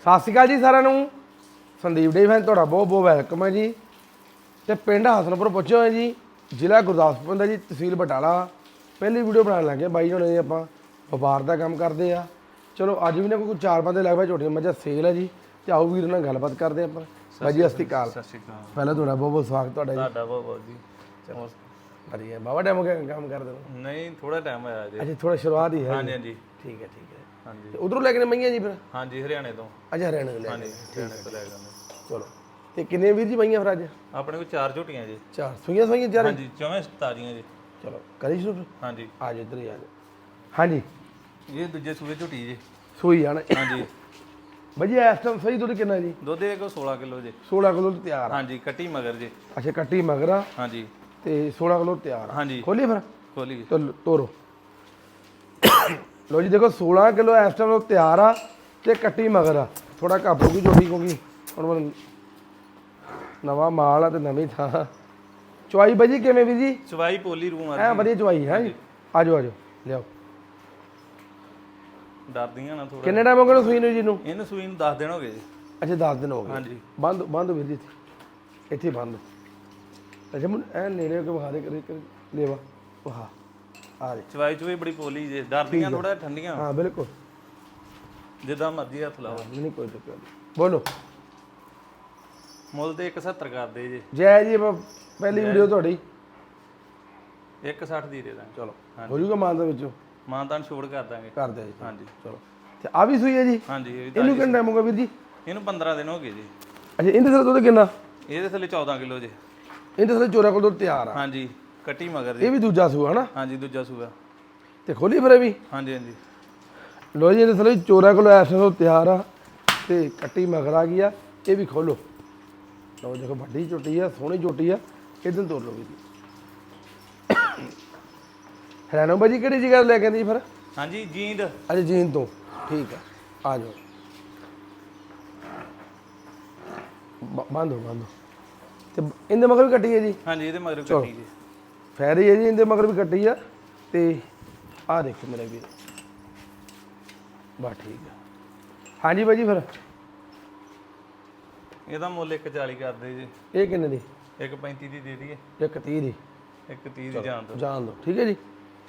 ਸਤਿ ਸ਼੍ਰੀ ਅਕਾਲ ਜੀ ਸਾਰਿਆਂ ਨੂੰ। ਸੰਦੀਪ ਡੇ ਫੈਨ ਤੁਹਾਡਾ ਬਹੁਤ ਬਹੁਤ ਵੈਲਕਮ ਹੈ ਜੀ। ਤੇ ਪਿੰਡ ਹਸਨਪੁਰ ਪਹੁੰਚੇ ਹੋਏ ਜੀ ਜ਼ਿਲ੍ਹਾ ਗੁਰਦਾਸਪੁਰ ਦਾ ਜੀ ਤਹਿਸੀਲ ਬਟਾਲਾ। ਪਹਿਲੀ ਵੀਡੀਓ ਬਣਾਉਣ ਲੱਗੇ ਬਾਈ ਹੁਣ ਇਹ ਆਪਾਂ ਵਪਾਰ ਦਾ ਕੰਮ ਕਰਦੇ ਆ। ਚਲੋ ਅੱਜ ਵੀ ਨਾ ਕੋਈ ਚਾਰ ਬੰਦੇ ਲੱਗ ਪਏ ਝੋਟੀਆਂ ਮੱਝਾਂ ਸੇਲ ਹੈ ਜੀ। ਤੇ ਆਓ ਵੀਰ ਨਾਲ ਗੱਲਬਾਤ ਕਰਦੇ ਆਪਾਂ। ਬਾਈ ਜੀ ਸਤਿ ਸ਼੍ਰੀ ਅਕਾਲ। ਸਤਿ ਸ਼੍ਰੀ ਅਕਾਲ। ਪਹਿਲਾਂ ਤੁਹਾਡਾ ਬਹੁਤ ਬਹੁਤ ਸਵਾਗਤ ਤੁਹਾਡਾ ਜੀ। ਤੁਹਾਡਾ ਬਹੁਤ ਬਹੁਤ ਜੀ। ਹੋਰ- ਵਧੀਆ ਬਾਬਾ ਟਾਈਮ ਹੋ ਗਿਆ ਕੰਮ ਕਰਦੇ ਨੂੰ। ਨਹੀਂ ਥੋੜਾ ਟਾਈਮ ਹੋਇਆ ਜੀ ਅੱਛਾ ਥੋੜਾ ਸ਼ੁਰੂਆਤ ਹੀ ਹੈ ਹਾਂਜੀ ਹਾਂਜੀ। ਠੀਕ ਹੈ ਠੀਕ ਹੈ। ਤੇ ਉਧਰੋਂ ਲੈ ਕੇ ਮਈਆਂ ਜੀ ਫਿਰ? ਹਾਂਜੀ ਹਰਿਆਣੇ ਤੋਂ। ਅੱਛਾ ਹਰਿਆਣਾ ਤੋਂ ਲੈ ਹਾਂਜੀ ਕੇ। ਹਰਿਆਣੇ ਤੋਂ ਲੈ ਜਾਂਦੇ ਚਲੋ। ਤੇ ਕਿੰਨੇ ਵੀਰ ਜੀ ਮਈਆਂ ਫਿਰ ਅੱਜ? ਆਪਣੇ ਕੋਲ ਚਾਰ ਝੋਟੀਆਂ ਜੀ। ਚਾਰ। ਸੂਈਆਂ ਸੂਈਆਂ ਚਾਰ? ਹਾਂਜੀ ਚੌਵੇਂ ਤਾਜ਼ੀਆਂ ਜੀ। ਚਲੋ ਕਰੀ ਸ਼ੁਰੂ ਹਾਂਜੀ। ਆ ਜਾ ਇੱਧਰ ਹੀ ਆ ਜਾ ਹਾਂਜੀ। ਇਹ ਦੂਜੇ ਸੂਏ ਝੋਟੀ ਜੀ। ਸੂਈ ਜਾਣ ਹਾਂਜੀ। ਭਾਜੀ ਇਸ ਟਾਈਮ ਸਹੀ ਦੁੱਧ ਕਿੰਨਾ ਜੀ? ਦੁੱਧ ਇਹ ਕੋ 16 ਕਿਲੋ ਜੀ। 16 ਕਿਲੋ ਤੇ ਤਿਆਰ ਆ। ਹਾਂਜੀ ਕੱਟੀ ਮਗਰ ਜੀ। ਅੱਛਾ ਕੱਟੀ ਮਗਰ ਹਾਂਜੀ। ਤੇ 16 ਕਿਲੋ ਤਿਆਰ ਆ। ਹਾਂਜੀ। ਖੋਲੀ ਫਿਰ? ਖੋਲੀ ਜੀ। ਤੋਰੋ। ਲੋ ਜੀ ਦੇਖੋ 16 ਕਿਲੋ ਇਸ ਟਾਈਮ ਉਹ ਤਿਆਰ ਆ ਤੇ ਕੱਟੀ ਮਗਰ ਆ। ਥੋੜਾ ਘੱਟ ਹੋਊਗੀ ਜੋੜੀ ਕਿਉਂਕਿ ਹੁਣ ਮੈਂ ਨਵਾਂ ਮਾਲ ਆ ਤੇ ਨਵੀਂ ਥਾਂ ਚੁਆਈ ਭਾਜੀ ਕਿਵੇਂ ਵੀ ਜੀ? ਚਵਾਈ ਪੋਲੀ ਰੂਮ ਐ ਆ ਵਧੀਆ ਚੁਆਈ ਹੈ ਜੀ? ਆਜੋ ਆਜੋ ਲਿਆਓ। ਡਰਦੀਆਂ ਨਾ ਥੋੜਾ ਕਿੰਨੇ ਟਾਈਮ ਹੋ ਗਿਆ ਸੂਈ ਨੂੰ ਜੀ ਨੂੰ? ਇਹਨੂੰ ਸੂਈ ਨੂੰ 10 ਦਿਨ ਹੋ ਗਏ ਜੀ। ਅੱਛਾ 10 ਦਿਨ ਹੋ ਗਏ। ਹਾਂਜੀ। ਬੰਦ ਬੰਦ ਵੀਰ ਜੀ ਇੱਥੇ। ਬੰਦ। ਅੱਛਾ ਮੈਨੂੰ ਐ ਨੇੜੇ ਕੇ ਵਿਖਾ ਦੇ ਕਰੇ ਕਰੇ। ਲੈਵਾ ਵਾਹ ਆ ਦੇ ਚਵਾਈ ਬੜੀ ਪੋਲੀ ਜੀ ਡਰਦੀਆਂ ਥੋੜਾ ਠੰਡੀਆਂ। ਹਾਂ ਬਿਲਕੁਲ। ਜਿੱਦਾਂ ਮਰਜ਼ੀ ਹੱਥ ਲਾਓ। ਨਹੀਂ ਕੋਈ ਚੱਕਰ ਬੋਲੋ। ਮੁੱਲ ਤੇ 170 ਕਰਦੇ ਜੀ। ਜੈ ਜੀ ਪਹਿਲੀ ਵੀਡੀਓ ਤੁਹਾਡੀ। 160 ਦੀ ਦੇ ਦਾਂਗੇ। ਚਲੋ ਹੋ ਜੂਗਾ ਮਾਨ ਦੇ ਵਿੱਚੋਂ? ਮਾਨਤਾਨ ਛੋੜ ਕਰ ਦਾਂਗੇ। ਕਰ ਦਿਆ ਜੀ। ਹਾਂਜੀ। ਚਲੋ। ਤੇ ਆ ਵੀ ਸੂਈ ਹੈ ਜੀ? ਹਾਂਜੀ ਤਾਂ- ਇਹਨੂੰ ਕਿੰਨਾ ਟਾਈਮ ਹੋ ਗਿਆ ਵੀਰ ਜੀ? ਇਹਨੂੰ 15 ਦਿਨ ਹੋ ਗਏ ਜੀ। ਅੱਛਾ ਇਹਦੇ ਥੱਲੇ ਦੁੱਧ ਕਿੰਨਾ? ਇਹਦੇ ਥੱਲੇ 14 ਕਿਲੋ ਜੀ। ਇਹਦੇ ਥੱਲੇ ਚੋਰਾ ਕੋਲ ਦੁੱਧ ਤਿਆਰ ਆ। ਹਾਂਜੀ। ਕੱਟੀ ਮਗਰ ਜੀ ਇਹ ਵੀ ਦੂਜਾ ਸੂਆ ਹਨਾ? ਹਾਂਜੀ ਦੂਜਾ ਸੂਆ। ਤੇ ਖੋਲੀ ਫਿਰ ਇਹ ਵੀ? ਹਾਂਜੀ ਹਾਂਜੀ। ਲੋ ਜੀ ਇਹਦੇ ਥੱਲੇ ਚੋਰਾ ਕੋਲ ਐਸ ਤੋਂ ਤਿਆਰ ਆ ਤੇ ਕੱਟੀ ਮਗਰ ਆ ਗਈ ਆ। ਇਹ ਵੀ ਖੋਲੋ। ਲਓ ਦੇਖੋ ਵੱਡੀ ਝੋਟੀ ਆ ਸੋਹਣੀ ਝੋਟੀ ਆ। ਇਦਾਂ ਤੋਰ ਲਓ ਵੀ ਹਰਿਆਣਾ ਬਾਜੀ ਕਿਹੜੀ ਜਗ੍ਹਾ ਲੈ ਕੇ ਆਂਦੀ ਫਿਰ? ਹਾਂਜੀ ਜੀਂਦ। ਅੱਛਾ ਜੀਨ ਤੋਂ। ਠੀਕ ਆ ਆ ਜਾਓ। ਬੰਦ ਹੋ ਬੰਦ ਤੇ ਇਹਦੇ ਮਗਰ ਵੀ ਕੱਟੀ ਹੈ ਜੀ? ਹਾਂਜੀ ਇਹਦੇ ਮਗਰ ਕੱਟੀ ਜੀ। ਫੈਰੀ ਹੈ ਜੀ ਇਹਦੇ ਮਗਰ ਵੀ ਕੱਟੀ ਆ। ਤੇ ਆ ਦੇਖੋ ਮੇਰੇ ਵੀਰ। ਬਾ ਠੀਕ ਆ। ਹਾਂਜੀ ਬਾਜੀ ਫਿਰ। ਇਹਦਾ ਮੁੱਲ 140 ਕਰਦੇ ਜੀ। ਇਹ ਕਿੰਨੇ ਦੀ? 135 ਦੀ ਦੇ ਦਈਏ। ਇੱਕ 30 ਦੀ। 130 ਦੀ ਜਾਣ ਦੋ ਜਾਣ ਦੋ ਠੀਕ ਹੈ ਜੀ?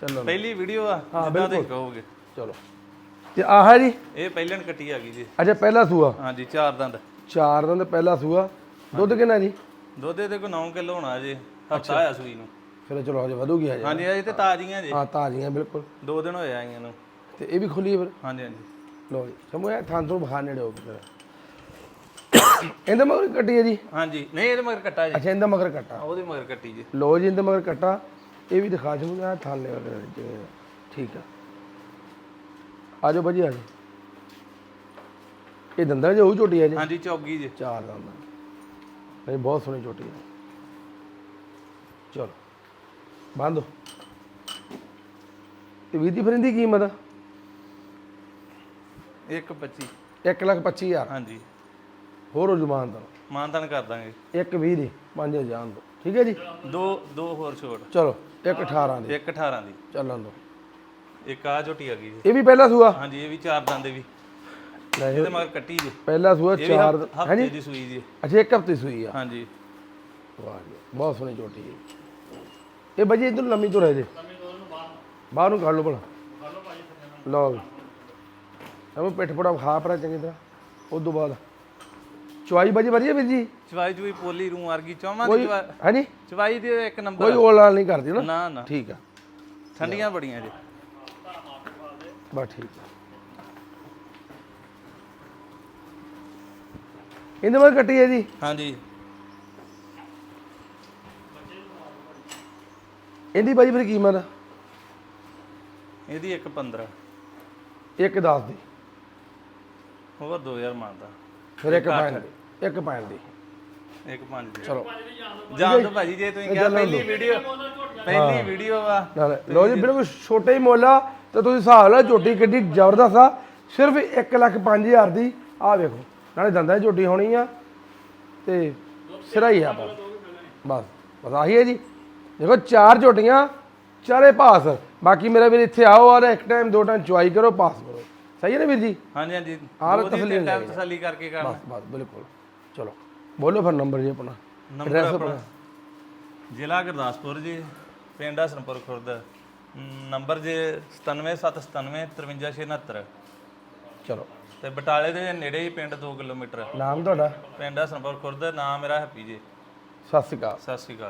ਚਲੋ। ਪਹਿਲੀ ਵੀਡੀਓ ਆ ਜਿੱਦਾਂ ਤੁਸੀਂ ਕਹੋਗੇ। ਚਲੋ। ਤੇ ਆਹ ਹੈ ਜੀ? ਇਹ ਪਹਿਲਣ ਕੱਟੀ ਆ ਗਈ ਜੀ। ਅੱਛਾ ਪਹਿਲਾ ਸੂਆ? ਹਾਂਜੀ ਚਾਰ ਦੰਦ। ਚਾਰ ਦਿਨ ਦਾ ਪਹਿਲਾ ਸੂਆ। ਦੁੱਧ ਕਿੰਨਾ ਜੀ? ਦੁੱਧ ਇਹਦੇ ਕੋਲ 9 ਕਿਲੋ ਹੋਣਾ ਜੀ। ਹਫਤਾ ਆਇਆ ਸੂਈ ਨੂੰ। ਫਿਰ ਚਲੋ ਹਜੇ ਵਧੂਗੀ ਹਜੇ। ਹਾਂਜੀ ਇਹ ਤੇ ਤਾਜ਼ੀਆਂ ਜੀ। ਹਾਂ ਤਾਜ਼ੀਆਂ ਬਿਲਕੁਲ। ਦੋ ਦਿਨ ਹੋਏ ਆਈਆਂ ਨੂੰ। ਤੇ ਇਹ ਵੀ ਖੁੱਲੀ ਹੈ ਫਿਰ? ਹਾਂਜੀ ਹਾਂਜੀ। ਲੋ ਜੀ ਸਮੋ ਇਹ ਥਾਂ ਤੋਂ ਬਖਾ ਨੇੜੇ ਹੋ ਕੇ ਇਹਦੇ ਮਗਰ ਕੱਟੀ ਹੈ ਜੀ? ਹਾਂਜੀ ਨਹੀਂ ਇਹਦੇ ਮਗਰ ਕੱਟਾ ਜੀ। ਅੱਛਾ ਇਹਦਾ ਮਗਰ ਕੱਟਾ। ਉਹਦੇ ਮਗਰ ਕੱਟੀ ਜੀ। ਲੋ ਜੀ ਇਹਦੇ ਮਗਰ ਕੱਟਾ। ਇਹ ਵੀ ਦਿਖਾ ਜੂ ਆ ਥਾਂ ਲੈ ਜਿਵੇਂ ਠੀਕ ਆ। ਆਜੋ ਭਾਜੀ ਆਜੋ ਇਹ ਦੰਦਾਂ ਜੋ ਉਹ ਝੋਟੀ ਹੈ ਜੀ? ਹਾਂਜੀ ਚੌਗੀ ਜੀ। ਚਾਰ ਦੰਦਾਂ। ਇਹ ਬਹੁਤ ਸੋਹਣੀ ਝੋਟੀ ਹੈ ਚਲੋ। ਬੰਦ ਹੋ। ਤੇ ਵੀਰ ਫਰਿੰਦੀ ਕੀਮਤ? 125 1 ਲੱਖ 25 ਹਜ਼ਾਰ। ਹਾਂਜੀ। ਹੋਰ ਹੋ ਜ਼ਮਾਨ ਦਾ। ਮਾਨਤਾਨ ਕਰ ਦਾਂਗੇ। ਇੱਕ 20 ਦੀ 5000 ਜਾਣ ਦੋ। ਠੀਕ ਹੈ ਜੀ? ਦੋ ਦੋ ਹੋਰ ਛੋੜ ਚਲੋ ਇੱਕ 18 ਦੀ। ਇੱਕ 18 ਦੀ। ਚੱਲਣ ਦੋ। ਇੱਕ ਆ ਝੋਟੀ ਆ ਗਈ ਜੀ। ਇਹ ਵੀ ਪਹਿਲਾ ਸੂਆ? ਹਾਂਜੀ ਇਹ ਵੀ ਚਾਰ ਦੰਦ ਵੀ। ਲੈ ਇਹਦੇ ਮਗਰ ਕੱਟੀ ਜੀ। ਪਹਿਲਾ ਸੂਆ ਚਾਰ ਦੀ ਸੂਈ ਜੀ। ਅੱਛਾ ਇੱਕ ਹਫ਼ਤੇ ਸੂਈ ਆ। ਹਾਂਜੀ। ਵਾਹ ਜੀ ਬਹੁਤ ਸੋਹਣੀ ਝੋਟੀ ਹੈ। ਇਹ ਬਜੀ ਇਧਰ ਲੰਮੀ ਤੋਂ ਰਹਿ ਜੇ। ਬਾਹਰ ਨੂੰ। ਕੱਢ ਲਓ ਭਲਾ। ਲਓ ਐਵੇਂ ਪਿੱਠ ਪੜਾ ਖਾ ਪਰਾ ਚੰਗੀ ਤਰ੍ਹਾਂ। ਉਸ ਤੋਂ ਬਾਅਦ। ਚੁਆਈ ਬਜੀ ਵਧੀਆ ਵੀਰ ਜੀ? ਚਵਾਈ ਚੁਈ ਪੋਲੀ ਰੂ ਵਰਗੀ ਚੌਵਾਂ ਦੀ ਕੋਈ ਚਵਾ- ਹਾਂਜੀ ਚਵਾਈ ਦੇ ਇੱਕ ਨੰਬਰ। ਕੋਈ ਓਲ ਨਾਲ ਨਹੀਂ ਕਰਦੀ ਨਾ। ਨਾ ਨਾ। ਠੀਕ ਆ। ਠੰਡੀਆਂ ਬੜੀਆਂ ਜੀ। ਬਸ ਠੀਕ ਇਹਦੇ ਬਾਅਦ ਕੱਟੀ ਹੈ ਜੀ। ਹਾਂਜੀ। ਇਹਦੀ ਬਾਜੀ ਫਿਰ ਕੀਮਤ ਇਹਦੀ ਇੱਕ 15 ਇੱਕ 10 ਦੀ। ਹੋਰ 2000 ਮੰਗਦਾ ਫਿਰ ਇੱਕ ਪੈਣ ਦੀ ਇੱਕ ਪੈਣ ਦੀ। ਇੱਕ 5 ਦੇ। ਚਲੋ। ਜਾਣ ਦੋ ਭਾਜੀ ਜੇ ਤੁਸੀਂ ਕਿਹਾ ਪਹਿਲੀ ਵੀਡੀਓ ਪਹਿਲੀ ਵੀਡੀਓ ਵਾ। ਨਾਲ ਲੋ ਜੀ ਬਿਲਕੁਲ ਛੋਟੇ ਹੀ ਮੁੱਲ ਆ ਤੇ ਤੁਸੀਂ ਹਿਸਾਬ ਲਾ ਝੋਟੀ ਕਿੱਡੀ ਜ਼ਬਰਦਸਤ ਆ। ਸਿਰਫ 1 ਲੱਖ 5000 ਦੀ। ਆ ਵੇਖੋ ਨਾਲੇ ਦੰਦਾਂ ਦੀ ਝੋਟੀ ਹੋਣੀ ਆ ਤੇ ਸਿਰਾ ਹੀ ਆ ਬਸ। ਬਸ ਬਸ ਆਹੀ ਹੈ ਜੀ। ਦੇਖੋ ਚਾਰ ਝੋਟੀਆਂ ਚਾਰੇ ਪਾਸ। ਬਾਕੀ ਮੇਰਾ ਵੀਰ ਇੱਥੇ ਆਓ ਔਰ ਇੱਕ ਟਾਈਮ ਦੋ ਟਾਈਮ ਚੁਆਈ ਕਰੋ ਪਾਸ ਕਰੋ। ਸਹੀ ਹੈ ਨਾ ਵੀਰ ਜੀ? ਹਾਂਜੀ ਹਾਂਜੀ। ਆਹ ਤਸੱਲੀ ਕਰਕੇ ਕਰ ਬਸ ਬਸ ਬਿਲਕੁਲ। ਚਲੋ ਬੋਲੋ ਫਿਰ ਨੰਬਰ ਜੀ ਆਪਣਾ। ਨੰਬਰ ਆਪਣਾ ਜ਼ਿਲ੍ਹਾ ਗੁਰਦਾਸਪੁਰ ਜੀ ਪਿੰਡ ਹਸਨਪੁਰ ਖੁਰਦ। ਨੰਬਰ ਜੇ 97797 53669 ਚਲੋ। ਤੇ ਬਟਾਲੇ ਦੇ ਨੇੜੇ ਹੀ ਪਿੰਡ 2 ਕਿਲੋਮੀਟਰ। ਨਾਮ ਤੁਹਾਡਾ? ਪਿੰਡ ਹਸਨਪੁਰ ਖੁਰਦ ਨਾਮ ਮੇਰਾ ਹੈਪੀ ਜੀ। ਸਤਿ ਸ਼੍ਰੀ ਅਕਾਲ। ਸਤਿ ਸ਼੍ਰੀ ਅਕਾਲ।